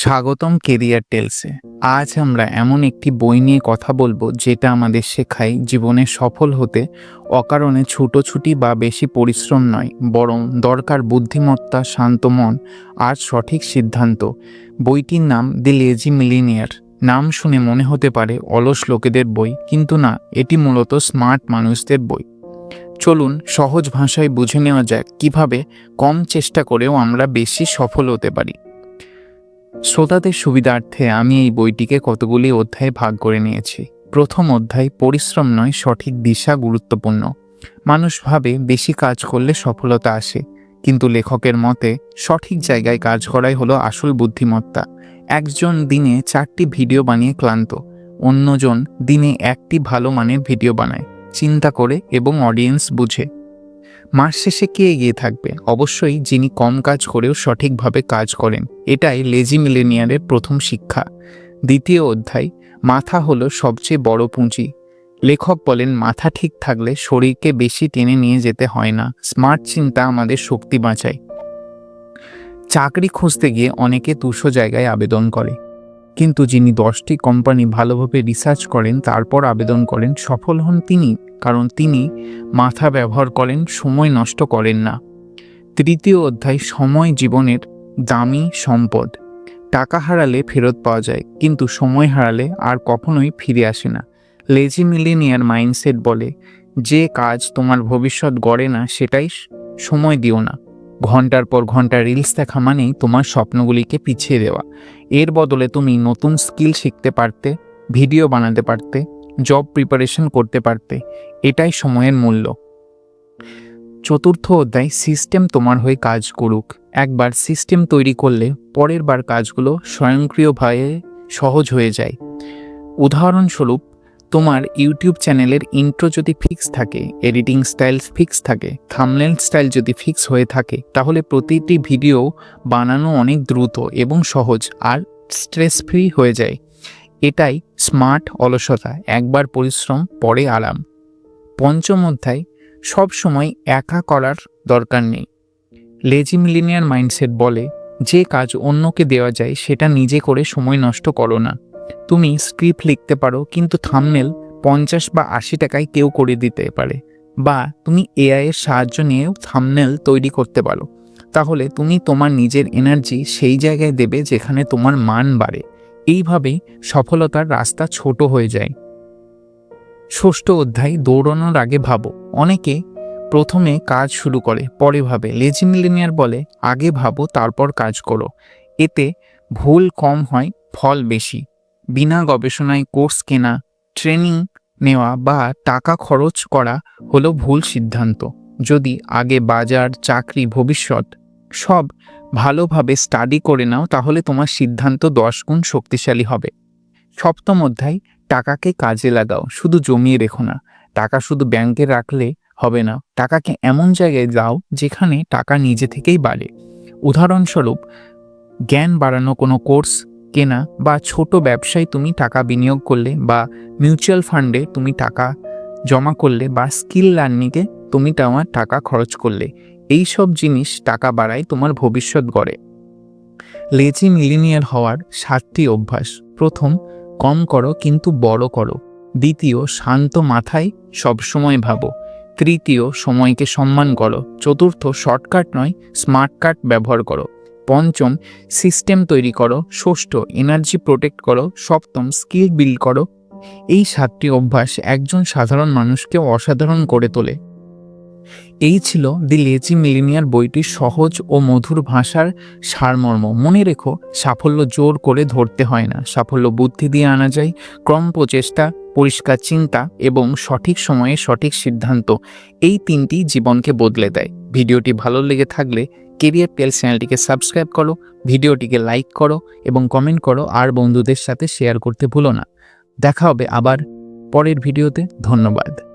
স্বাগতম কেরিয়ার টেলসে। আজ আমরা এমন একটি বই নিয়ে কথা বলব যেটা আমাদের শেখায় জীবনে সফল হতে অকারণে ছুটোছুটি বা বেশি পরিশ্রম নয়, বরং দরকার বুদ্ধিমত্তা, শান্ত মন আর সঠিক সিদ্ধান্ত। বইটির নাম দি লেজি মিলিনিয়ার নাম শুনে মনে হতে পারে অলস লোকেদের বই, কিন্তু না, এটি মূলত স্মার্ট মানুষদের বই। চলুন সহজ ভাষায় বুঝে নেওয়া যাক কীভাবে কম চেষ্টা করেও আমরা বেশি সফল হতে পারি। শ্রোতাদের সুবিধার্থে আমি এই বইটিকে কতগুলি অধ্যায়ে ভাগ করে নিয়েছি। প্রথম অধ্যায়, পরিশ্রম নয়, সঠিক দিশা গুরুত্বপূর্ণ। মানুষ ভাবে বেশি কাজ করলে সফলতা আসে, কিন্তু লেখকের মতে সঠিক জায়গায় কাজ করাই হলো আসল বুদ্ধিমত্তা। একজন দিনে চারটি ভিডিও বানিয়ে ক্লান্ত, অন্যজন দিনে একটি ভালো মানের ভিডিও বানায়। চিন্তা করে এবং অডিয়েন্স বুঝে। মাস শেষে কে এগিয়ে থাকবে? অবশ্যই যিনি কম কাজ করেও সঠিকভাবে কাজ করেন। এটাই লেজি মিলেনিয়ারের প্রথম শিক্ষা। দ্বিতীয় অধ্যায়, মাথা হলো সবচেয়ে বড় পুঁজি। লেখক বলেন, মাথা ঠিক থাকলে শরীরকে বেশি টেনে নিয়ে যেতে হয় না। স্মার্ট চিন্তা আমাদের শক্তি বাঁচায়। চাকরি খুঁজতে গিয়ে অনেকে দুশো জায়গায় আবেদন করে। কিন্তু যিনি দশটি কোম্পানি ভালোভাবে রিসার্চ করেন, তারপর আবেদন করেন, সফল হন তিনি। কারণ তিনি মাথা ব্যবহার করেন, সময় নষ্ট করেন না। তৃতীয় অধ্যায়, সময় জীবনের দামি সম্পদ। টাকা হারালে ফেরত পাওয়া যায়, কিন্তু সময় হারালে আর কখনোই ফিরে আসে না। লেজি মিলিনিয়ার মাইন্ডসেট বলে, যে কাজ তোমার ভবিষ্যৎ গড়ে না, সেটাই সময় দিও না। ঘণ্টার পর ঘণ্টা রিলস দেখা মানেই তোমার স্বপ্নগুলিকে পিছিয়ে দেওয়া। এর বদলে তুমি নতুন স্কিল শিখতে পারতে ভিডিও বানাতে পারতে জব প্রিপারেশন করতে পারতে। এটাই সময়ের মূল্য। চতুর্থ অধ্যায় সিস্টেম তোমার হয়ে কাজ করুক। একবার সিস্টেম তৈরি করলে পরের বার কাজগুলো স্বয়ংক্রিয়ভাবে সহজ হয়ে যায়। উদাহরণস্বরূপ, তোমার ইউটিউব চ্যানেলের ইন্ট্রো যদি ফিক্স থাকে এডিটিং স্টাইল ফিক্স থাকে থামলেন স্টাইল যদি ফিক্স হয়ে থাকে, তাহলে প্রতিটি ভিডিও বানানো অনেক দ্রুত এবং সহজ আর স্ট্রেস ফ্রি হয়ে যায়। এটাই স্মার্ট অলসতা, একবার পরিশ্রম, পরে আরাম। পঞ্চম অধ্যায়, সব সময় একা করার দরকার নেই। লেজি মিলিনিয়ার মাইন্ডসেট বলে, যে কাজ অন্যকে দেওয়া যায়, সেটা নিজে করে সময় নষ্ট করো না। তুমি স্ক্রিপ্ট লিখতে পারো, কিন্তু থামনেল পঞ্চাশ বা আশি টাকায় কেউ করে দিতে পারে। বা তুমি এআইয়ের সাহায্য নিয়েও থামনেল তৈরি করতে পারো। তাহলে তুমি তোমার নিজের এনার্জি সেই জায়গায় দেবে যেখানে তোমার মান বাড়ে। এইভাবেই সফলতার রাস্তা ছোট হয়ে যায়। ষষ্ঠ অধ্যায়, দৌড়ানোর আগে ভাবো। অনেকে প্রথমে কাজ শুরু করে, পরে ভাবে। লেজি মিলিনিয়ার বলে, আগে ভাবো, তারপর কাজ করো। এতে ভুল কম হয়, ফল বেশি। বিনা গবেষণায় কোর্স কেনা, ট্রেনিং নেওয়া বা টাকা খরচ করা হলো ভুল সিদ্ধান্ত। যদি আগে বাজার, চাকরি, ভবিষ্যৎ সব ভালোভাবে স্টাডি করে নাও, তাহলে তোমার সিদ্ধান্ত দশ গুণ শক্তিশালী হবে। সপ্তম অধ্যায়, টাকাকে কাজে লাগাও, শুধু জমিয়ে রেখো না। টাকা শুধু ব্যাংকে রাখলে হবে না। টাকাকে এমন জায়গায় দাও, যেখানে টাকা নিজে থেকেই বাড়ে। উদাহরণস্বরূপ, জ্ঞান বাড়ানো কোনো কোর্স কেনা বা ছোট ব্যবসায় তুমি টাকা বিনিয়োগ করলে বা মিউচুয়াল ফান্ডে তুমি টাকা জমা করলে বা স্কিল লার্নিংয়ে তুমি তোমার টাকা খরচ করলে এই সব জিনিস টাকা বাড়ায় তোমার ভবিষ্যৎ গড়ে। লেজি মিলিনিয়ার হওয়ার সাতটি অভ্যাস। প্রথম, কম করো কিন্তু বড় করো। দ্বিতীয়, শান্ত মাথায় সবসময় ভাবো। তৃতীয়, সময়কে সম্মান করো। চতুর্থ, শর্টকাট নয় স্মার্ট কাট ব্যবহার করো। পঞ্চম, সিস্টেম তৈরি করো। ষষ্ঠ, এনার্জি প্রোটেক্ট করো। সপ্তম, স্কিল বিল্ড করো। এই সাতটি অভ্যাস একজন সাধারণ মানুষকে অসাধারণ করে তোলে। এই ছিল দি লেজি মিলিনিয়ার বইটির সহজ ও মধুর ভাষার সারমর্ম। মনে রেখো, সাফল্য জোর করে ধরতে হয় না। সাফল্য বুদ্ধি দিয়ে আনা যায়, ক্রম প্রচেষ্টা, পরিষ্কার চিন্তা এবং সঠিক সময়ে সঠিক সিদ্ধান্ত। এই তিনটি জীবনকে বদলে দেয়। ভিডিওটি ভালো লেগে থাকলে কেরিয়ার টেল চ্যানেলটিকে সাবস্ক্রাইব করো, ভিডিওটিকে লাইক করো এবং কমেন্ট করো আর বন্ধুদের সাথে শেয়ার করতে ভুলো না। দেখা হবে আবার পরের ভিডিওতে। ধন্যবাদ।